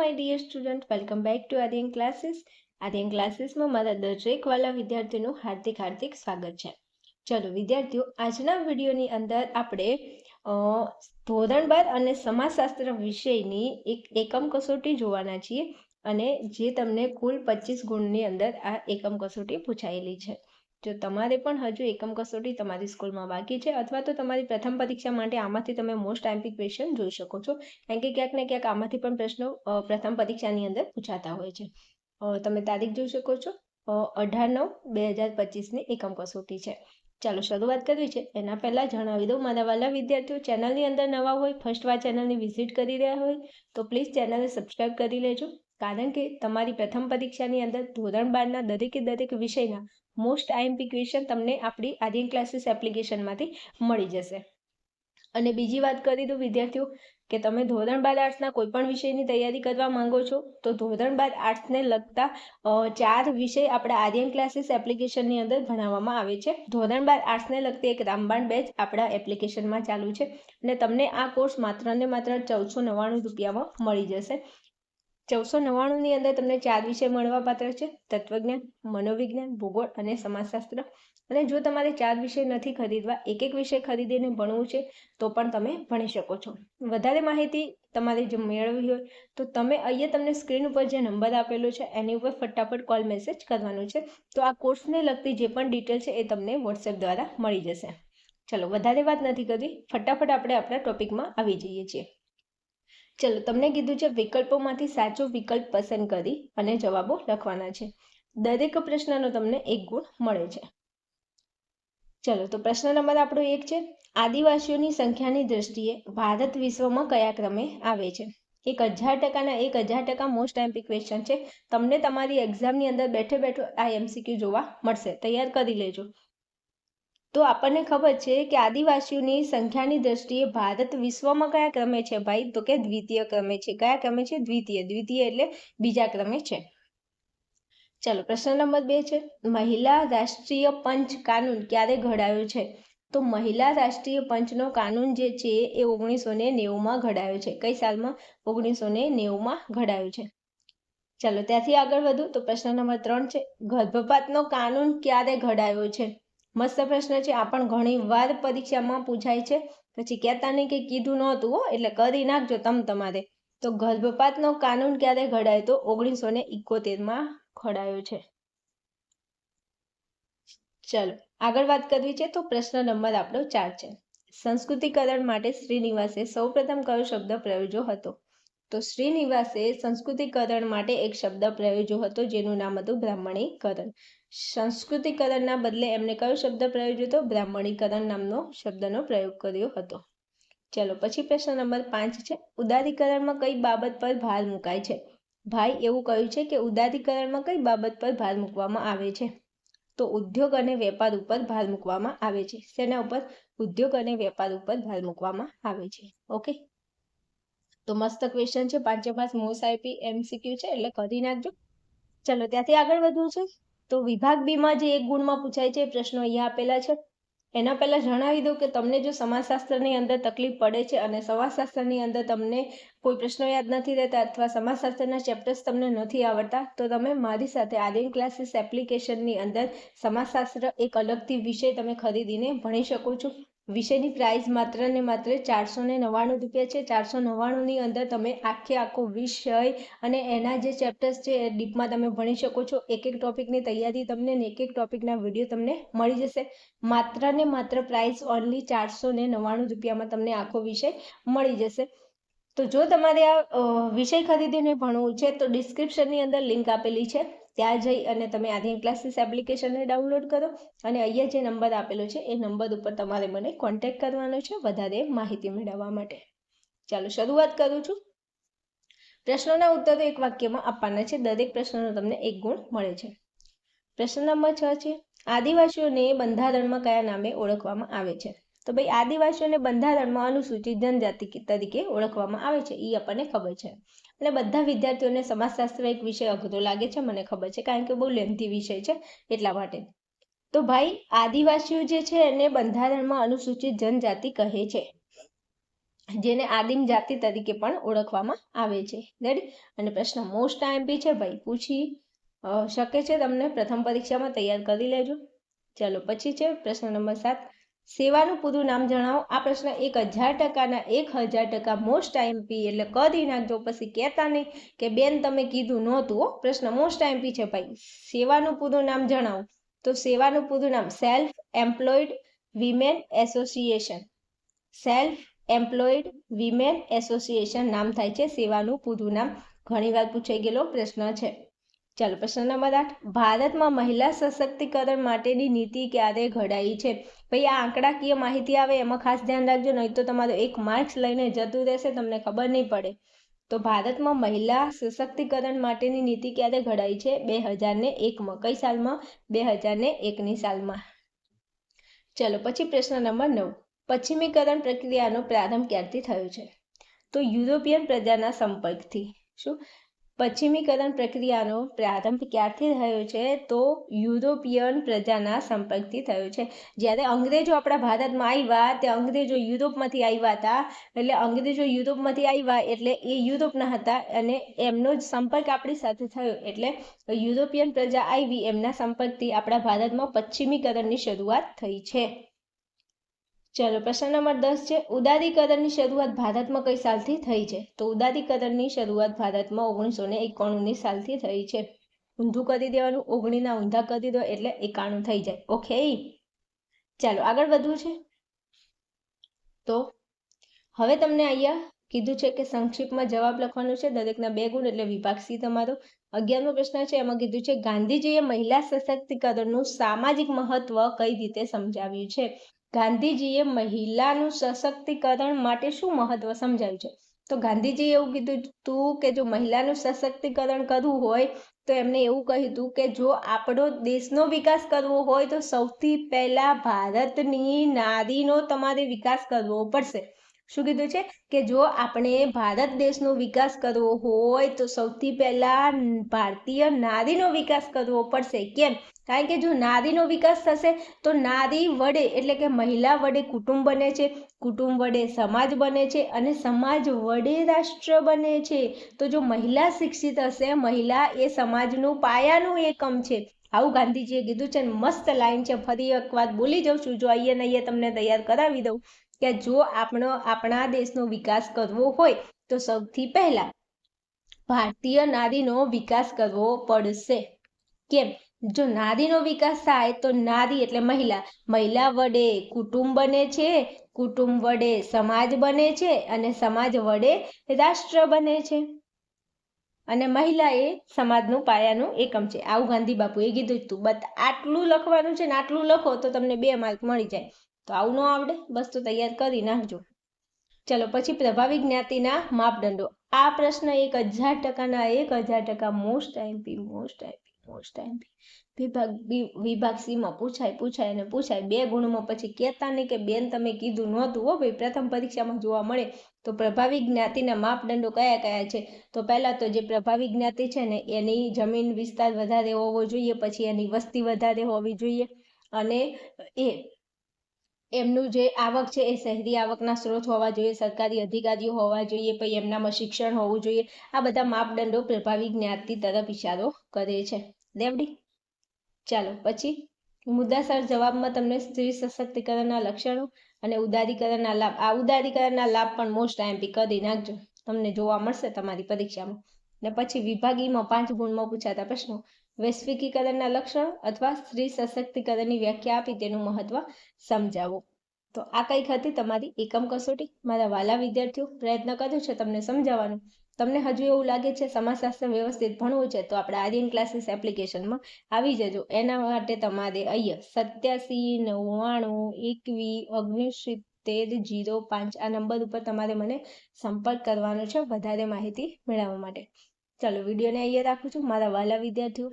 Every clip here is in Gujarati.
My dear student welcome back to Aryan classes Aryan ક્લાસીસમાં મારા દરેક વિદ્યાર્થીનું હાર્દિક હાર્દિક સ્વાગત છે. ચલો, વિદ્યાર્થીઓ, આજના વિડીયોની અંદર આપણે ધોરણ બાર અને સમાજશાસ્ત્ર વિષયની એક એકમ કસોટી જોવાના છીએ અને જે તમને કુલ પચીસ ગુણની અંદર આ એકમ કસોટી પૂછાયેલી છે. જો તમારે પણ હજુ એકમ કસોટી તમારી સ્કૂલમાં બાકી છે અથવા તો તમારી પ્રથમ પરીક્ષા માટે આમાંથી તમે મોસ્ટ એમ્પી ક્વેશ્ચન જોઈ શકો છો. કારણ કે ક્યાંક ને ક્યાંક આમાંથી પણ પ્રશ્નો પ્રથમ પરીક્ષાની અંદર પૂછાતા હોય છે. તમે તારીખ જોઈ શકો છો. અઢાર નવ બે હજાર પચીસની એકમ કસોટી છે. ચાલો શરૂઆત કરવી છે. એના પહેલાં જણાવી દઉં. મારા વાલા વિદ્યાર્થીઓ ચેનલની અંદર નવા હોય ફર્સ્ટ વાર ચેનલની વિઝિટ કરી રહ્યા હોય, તો પ્લીઝ ચેનલને સબસ્ક્રાઈબ કરી લેજો. કારણ કે તમારી પ્રથમ પરીક્ષાની અંદર ધોરણ બારના દરેકે દરેક વિષયના મોસ્ટ આઈએમપી ક્વેશ્ચન તમને આપણી આર્યન ક્લાસીસ એપ્લિકેશનમાંથી મળી જશે. અને બીજી વાત કરી દઉં વિદ્યાર્થીઓ, કે તમે ધોરણ બાર આર્ટ્સના કોઈ પણ વિષયની તૈયારી કરવા માંગો છો, તો ધોરણ બાર આર્ટ્સને લગતા ચાર વિષય આપણા આર્યન ક્લાસીસ એપ્લિકેશનની અંદર ભણાવવામાં આવે છે. ધોરણ બાર આર્ટ્સને લગતી એક રામબાણ બેચ આપણા એપ્લિકેશનમાં ચાલુ છે અને તમને આ કોર્સ માત્ર ને માત્ર ચૌદસો નવ્વાણું રૂપિયામાં મળી જશે. ચૌદસો નવ્વાણુંની અંદર તમને ચાર વિષય મળવાપાત્ર છે. તત્વજ્ઞાન, મનોવિજ્ઞાન, ભૂગોળ અને સમાજશાસ્ત્ર. અને જો તમારે ચાર વિષય નથી ખરીદવા એક એક વિષય ખરીદીને ભણવું છે, તો પણ તમે ભણી શકો છો. વધારે માહિતી તમારે જો મેળવવી હોય, તો તમે અહીંયા તમને સ્ક્રીન ઉપર જે નંબર આપેલો છે, એની ઉપર ફટાફટ કોલ મેસેજ કરવાનો છે. તો આ કોર્સને લગતી જે પણ ડિટેલ છે, એ તમને વોટ્સએપ દ્વારા મળી જશે. ચલો, વધારે વાત નથી કરવી. ફટાફટ આપણે આપણા ટોપિકમાં આવી જઈએ છીએ. ચલો, તમને કીધું છે વિકલ્પોમાંથી સાચો વિકલ્પ પસંદ કરી અને જવાબો લખવાના છે. દરેક પ્રશ્નનો તમને એક ગુણ મળે છે. ચલો, તો પ્રશ્ન નંબર આપણો એક છે. આદિવાસીઓની સંખ્યાની દ્રષ્ટિએ ભારત વિશ્વમાં કયા ક્રમે આવે છે? એક હજાર ટકાના એક હજાર ટકા મોસ્ટ એમ્પી ક્વેશ્ચન છે. તમને તમારી એક્ઝામની અંદર બેઠે બેઠો આ એમસીક્યુ જોવા મળશે. તૈયાર કરી લેજો. તો આપણને ખબર છે કે આદિવાસીઓની સંખ્યાની દ્રષ્ટિએ ભારત વિશ્વમાં કયા ક્રમે છે ભાઈ? તો કે દ્વિતીય ક્રમે છે. કયા ક્રમે છે? દ્વિતીય. દ્વિતીય એટલે બીજા ક્રમે છે. ચાલો, પ્રશ્ન નંબર બે છે. મહિલા રાષ્ટ્રીય પંચ કાનૂન ક્યારે ઘડાયો છે? તો મહિલા રાષ્ટ્રીય પંચનો કાનૂન જે છે એ ઓગણીસો ને નેવુંમાં ઘડાયો છે. કઈ સાલમાં? ઓગણીસો ને નેવુંમાં ઘડાયો છે. ચાલો, ત્યાંથી આગળ વધુ. તો પ્રશ્ન નંબર ત્રણ છે. ગર્ભપાતનો કાનૂન ક્યારે ઘડાયો છે? મસ્ત પ્રશ્ન છે. આ પણ ઘણી વાર પરીક્ષામાં પૂછાય છે. પછી કહેતા નહીં કે કીધું નહોતું એટલે કરી નાખજો તમ તમારે. તો ગર્ભપાતનો કાનૂન ક્યારે ઘડાયો તો ઓગણીસો ને ઇકોતેરમાં ઘડાયો છે. ચલો, આગળ વાત કરવી છે તો પ્રશ્ન નંબર આપણો ચાર છે. સંસ્કૃતિકરણ માટે શ્રીનિવાસે સૌપ્રથમ કયો શબ્દ પ્રયોજ્યો હતો? તો શ્રીનિવાસે સંસ્કૃતિકરણ માટે એક શબ્દ પ્રયોજ્યો હતો, જેનું નામ હતું બ્રાહ્મણીકરણ. સંસ્કૃતિકરણના બદલે એમને કયો શબ્દ પ્રયોજ્યો હતો? બ્રાહ્મણીકરણ નામનો શબ્દનો પ્રયોગ કર્યો હતો. ચલો, પછી પ્રશ્ન નંબર પાંચ છે. ઉદારીકરણમાં કઈ બાબત પર ભાર મુકાય છે? ભાઈ એવું કહ્યું છે કે ઉદારીકરણમાં કઈ બાબત પર ભાર મૂકવામાં આવે છે? તો ઉદ્યોગ અને વેપાર ઉપર ભાર મૂકવામાં આવે છે. શેના ઉપર? ઉદ્યોગ અને વેપાર ઉપર ભાર મૂકવામાં આવે છે. ઓકે? તો મસ્ત ક્વેશ્ચન છે. પાંચે પાંચ મોસ આઈપી એમસીક્યુ છે, એટલે કરી નાખજો. ચલો, ત્યાંથી આગળ વધવું છે. તો વિભાગ બીમાં જે એક ગુણમાં પૂછાય છે પ્રશ્નો અહીંયા આપેલા છે. એના પહેલાં જણાવી દઉં કે તમને જો સમાજશાસ્ત્રની અંદર તકલીફ પડે છે અને સમાજશાસ્ત્રની અંદર તમને કોઈ પ્રશ્નો યાદ નથી રહેતા અથવા સમાજશાસ્ત્રના ચેપ્ટર્સ તમને નથી આવડતા, તો તમે મારી સાથે આર્યન ક્લાસીસ એપ્લિકેશનની અંદર સમાજશાસ્ત્ર એક અલગથી વિષય તમે ખરીદીને ભણી શકો છો. વિષયની પ્રાઇસ માત્ર ને માત્ર ચારસો ને નવ્વાણું રૂપિયા છે. ચારસો નવ્વાણુંની અંદર તમે આખે આખો વિષય અને એના જે ચેપ્ટર્સ છે એ ડીપમાં તમે ભણી શકો છો. એક એક ટોપિકની તૈયારી તમને ને એક એક ટોપિકના વીડિયો તમને મળી જશે. માત્ર ને માત્ર પ્રાઇસ ઓનલી ચારસો ને નવ્વાણું રૂપિયામાં તમને આખો વિષય મળી જશે. તો જો તમારે આ વિષય ખરીદીને ભણવું છે તો ડિસ્ક્રિપ્શનની અંદર લિંક આપેલી છે. ત્યાં જઈ અને તમે આધીન ક્લાસીસ એપ્લિકેશનને ડાઉનલોડ કરો અને અહીંયા જે નંબર આપેલો છે, એ નંબર ઉપર તમારે મને કોન્ટેક કરવાનો છે, વધારે માહિતી મેળવવા માટે. ચાલો, શરૂઆત કરું છું. પ્રશ્નોના ઉત્તરો એક વાક્યમાં આપવાના છે. દરેક પ્રશ્નનો તમને એક ગુણ મળે છે. પ્રશ્ન નંબર છ છે, આદિવાસીઓને બંધારણમાં કયા નામે ઓળખવામાં આવે છે? તો ભાઈ આદિવાસીઓને બંધારણમાં અનુસૂચિત જનજાતિ તરીકે ઓળખવામાં આવે છે એ આપણને ખબર છે. અને બધા વિદ્યાર્થીઓને સમાજશાસ્ત્ર એક વિષય અઘરો લાગે છે, મને ખબર છે, કારણ કે બહુ લેન્થી વિષય છે એટલા માટે. તો ભાઈ આદિવાસીઓ જે છે એને બંધારણમાં અનુસૂચિત જનજાતિ કહે છે, જેને આદિમ જાતિ તરીકે પણ ઓળખવામાં આવે છે. રેડી અને પ્રશ્ન મોસ્ટ આઈએમપી છે, ભાઈ પૂછી શકે છે તમને? પ્રથમ પરીક્ષામાં તૈયાર કરી લેજો. ચાલો, પછી છે પ્રશ્ન નંબર સાત. સેવાનું પૂરું નામ જણાવો. આ પ્રશ્ન એક હજાર ટકાના એક હજાર ટકા મોસ્ટ આઈએમપી એટલે કરી નાખજો પછી કહેતા નહીં કે બેન તમે કીધું નહોતું હો. પ્રશ્ન મોસ્ટ આઈએમપી છે ભાઈ. સેવાનું પૂરું નામ જણાવો. તો સેવાનું પૂરું નામ self employed women association self employed women association નામ થાય છે. સેવાનું પૂરું નામ ઘણીવાર પૂછાઈ ગયેલો પ્રશ્ન છે. ચાલો પ્રશ્ન નંબર આઠ. ભારતમાં મહિલા સશક્તિકરણ માટેની નીતિ ક્યારે ઘડાઈ છે? ભાઈ, આ આંકડાકીય માહિતી આવે, એમાં ખાસ ધ્યાન રાખજો, નહીં તો તમારો એક માર્ક્સ લઈને જતું રહેશે, તમને ખબર નહીં પડે. તો ભારતમાં મહિલા સશક્તિકરણ માટેની નીતિ ક્યારે ઘડાઈ છે? બે હજાર ને એકમાં. કઈ સાલમાં? બે હજાર ને એકની સાલમાં. ચલો પછી પ્રશ્ન નંબર નવ. પશ્ચિમીકરણ પ્રક્રિયાનો પ્રારંભ ક્યારથી થયો છે? તો યુરોપિયન પ્રજાના સંપર્કથી. શું? પશ્ચિમીકરણ પ્રક્રિયાનો પ્રારંભ ક્યારથી થયો છે? તો યુરોપિયન પ્રજાના સંપર્કથી થયો છે. જ્યારે અંગ્રેજો આપણા ભારતમાં આવ્યા, તે અંગ્રેજો યુરોપમાંથી આવ્યા હતા. એટલે અંગ્રેજો યુરોપમાંથી આવ્યા એટલે એ યુરોપના હતા અને એમનો જ સંપર્ક આપણી સાથે થયો. એટલે યુરોપિયન પ્રજા આવી, એમના સંપર્કથી આપણા ભારતમાં પશ્ચિમીકરણની શરૂઆત થઈ છે. ચલો પ્રશ્ન નંબર દસ છે. ઉદારીકરણની શરૂઆત ભારતમાં કઈ સાલથી થઈ છે? તો ઉદારીકરણની શરૂઆત ભારતમાં ઓગણીસો ને એકાણુંની સાલથી થઈ છે. ઊંધું કરી દેવાનું, ઓગણીના ઊંધા કરી દો એટલે એકાણું થઈ જાય. ઓકે? ચાલો આગળ વધવું છે. તો હવે તમને અહીંયા કીધું છે કે સંક્ષિપ્તમાં જવાબ લખવાનો છે. દરેકના બે ગુણ એટલે વિભાગ સી તમારો. અગિયારમો પ્રશ્ન છે, એમાં કીધું છે, ગાંધીજીએ મહિલા સશક્તિકરણનું સામાજિક મહત્વ કઈ રીતે સમજાવ્યું છે? ગાંધીજીએ મહિલાનું સશક્તિકરણ માટે શું મહત્વ સમજાવ્યું છે? તો ગાંધીજીએ એવું કીધું હતું કે જો મહિલાનું સશક્તિકરણ કરવું હોય, તો એમને એવું કહ્યું હતું કે જો આપણો દેશનો વિકાસ કરવો હોય, તો સૌથી પહેલા ભારતની નારીનો તમારે વિકાસ કરવો પડશે. શું કીધું છે? કે જો આપણે ભારત દેશનો વિકાસ કરવો હોય તો સૌથી પહેલા ભારતીય નારીનો વિકાસ કરવો પડશે. કેમ? કારણ કે જો નારીનો વિકાસ થશે તો નારી વડે, એટલે કે મહિલા વડે કુટુંબ બને છે, કુટુંબ વડે સમાજ બને છે અને સમાજ વડે રાષ્ટ્ર બને છે. તો જો મહિલા શિક્ષિત હશે, મહિલા એ સમાજનું પાયાનું એકમ છે. આવું ગાંધીજીએ કીધું છે મસ્ત લાઈન છે. ફરી એક વાત બોલી જાઉં છું, જો અહીંયા અહીંયા તમને તૈયાર કરાવી દઉં. કે જો આપણો આપણા દેશનો વિકાસ કરવો હોય, તો સૌથી પહેલા ભારતીય નારીનો વિકાસ કરવો પડશે. કેમ? જો નારીનો વિકાસ થાય, તો નારી એટલે મહિલા. મહિલા વડે કુટુંબ બને છે, કુટુંબ વડે સમાજ બને છે અને સમાજ વડે રાષ્ટ્ર બને છે. અને મહિલા એ સમાજનું પાયાનું એકમ છે. આવું ગાંધી બાપુએ કીધું હતું. બટ આટલું લખવાનું છે ને આટલું લખો તો તમને બે માર્ક મળી જાય. તો આવું ન આવડે. બસ તો તૈયાર કરી નાખજો. ચલો, પછી પ્રભાવી જ્ઞાતિના માપદંડો. આ પ્રશ્ન એક હજાર ટકાના એક હજાર ટકા most imp most imp most imp વિભાગ વિભાગ સીમાં પૂછાય પૂછાય અને પૂછાય. બે ગુણમાં પછી કહેતા નહીં કે બેન, તમે કીધું નહોતું હો ભાઈ, પ્રથમ પરીક્ષામાં જોવા મળે. તો પ્રભાવી જ્ઞાતિના માપદંડો કયા કયા છે? તો પહેલાં તો જે પ્રભાવી જ્ઞાતિ છે ને, એની જમીન વિસ્તાર વધારે હોવો જોઈએ, પછી એની વસ્તી વધારે હોવી જોઈએ. અને એ એમનું જે આવક છે એ શહેરી આવકના સ્ત્રોત હોવા જોઈએ, સરકારી અધિકારીઓ હોવા જોઈએ, પછી એમનામાં શિક્ષણ હોવું જોઈએ. આ બધા માપદંડો પ્રભાવી જ્ઞાતિ તરફ ઇશારો કરે છે. દેવડી, ચાલો પછી મુદ્દાસર જવાબમાં તમને સ્ત્રી સશક્તિકરણના લક્ષણો અને ઉદારીકરણના લાભ. આ ઉદારીકરણના લાભ પણ મોસ્ટ આઈએમપી કરી નાખજો. તમને જોવા મળશે તમારી પરીક્ષામાં. ને પછી વિભાગીમાં પાંચ ગુણમાં પૂછાતા પ્રશ્નો. વૈશ્વિકીકરણના લક્ષણ અથવા સ્ત્રી સશક્તિકરણની વ્યાખ્યા આપી તેનું મહત્વ સમજાવો. તો આ કંઈક હતી તમારી એકમ કસોટી? મારા વાલા વિદ્યાર્થીઓ, પ્રયત્ન કર્યો છે તમને સમજાવવાનું. તમને હજુ એવું લાગે છે સમાજશાસ્ત્ર વ્યવસ્થિત ભણવું છે, તો આપણે આર્યન ક્લાસીસ એપ્લિકેશનમાં આવી જજો. એના માટે તમારે અહીંયા સત્યાસી, નવ્વાણું, એકવી, ઓગણીસિત્તેર, જીરો, પાંચ આ નંબર ઉપર તમારે મને સંપર્ક કરવાનો છે, વધારે માહિતી મેળવવા માટે. ચાલો વિડીયોને અહીંયા રાખું છું. મારા વાલા વિદ્યાર્થીઓ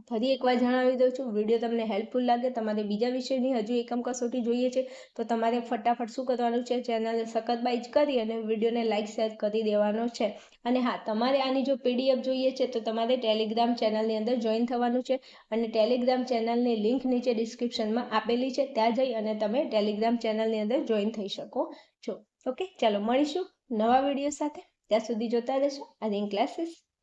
ફરી એકવાર જણાવી દઉં છું, વીડિયો તમને હેલ્પફુલ લાગે, તમારે બીજા વિષયની હજુ એકમ કસોટી જોઈએ છે, તો તમારે ફટાફટ શું કરવાનું છે ચેનલ સખત જ કરી અને વિડીયોને લાઇક, શેર કરી દેવાનો છે. અને હા, તમારે આની જો પીડીએફ જોઈએ છે, તો તમારે ટેલિગ્રામ ચેનલની અંદર જોઈન થવાનું છે. અને ટેલિગ્રામ ચેનલની લિંક નીચે ડિસ્ક્રિપ્શનમાં આપેલી છે, ત્યાં જઈ અને તમે ટેલિગ્રામ ચેનલની અંદર જોઈન થઈ શકો છો. ઓકે, ચાલો મળીશું નવા વીડિયો સાથે. ત્યાં સુધી જોતા રહેશો. આ રિંગ ક્લાસીસ.